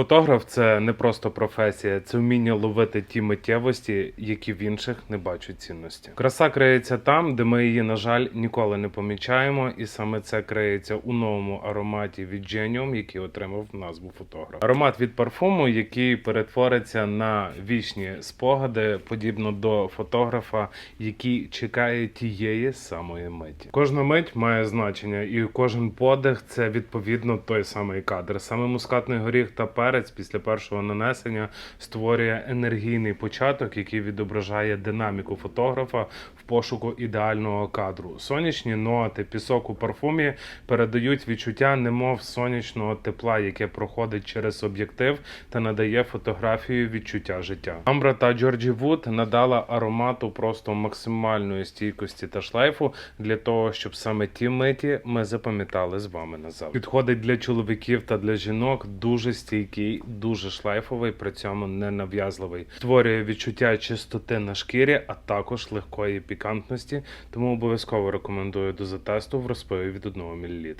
Фотограф це не просто професія, це вміння ловити ті миттєвості, які в інших не бачать цінності. Краса криється там, де ми її, на жаль, ніколи не помічаємо, і саме це криється у новому ароматі від Genium, який отримав назву фотограф. Аромат від парфуму, який перетвориться на вічні спогади, подібно до фотографа, який чекає тієї самої миті. Кожна мить має значення, і кожен подих це відповідно той самий кадр. Саме мускатний горіх та перець після першого нанесення створює енергійний початок, який відображає динаміку фотографа в пошуку ідеального кадру. Сонячні ноти, пісок у парфумі передають відчуття, немов сонячного тепла, яке проходить через об'єктив та надає фотографію відчуття життя. Амбра та Джорджі Вуд надала аромату просто максимальної стійкості та шлейфу для того, щоб саме ті миті ми запам'ятали з вами назавжди. Підходить для чоловіків та для жінок дуже стійкий, дуже шлейфовий, при цьому не нав'язливий. Створює відчуття чистоти на шкірі, а також легкої пікантності. Тому обов'язково рекомендую до затесту в розпиві від 1 мл.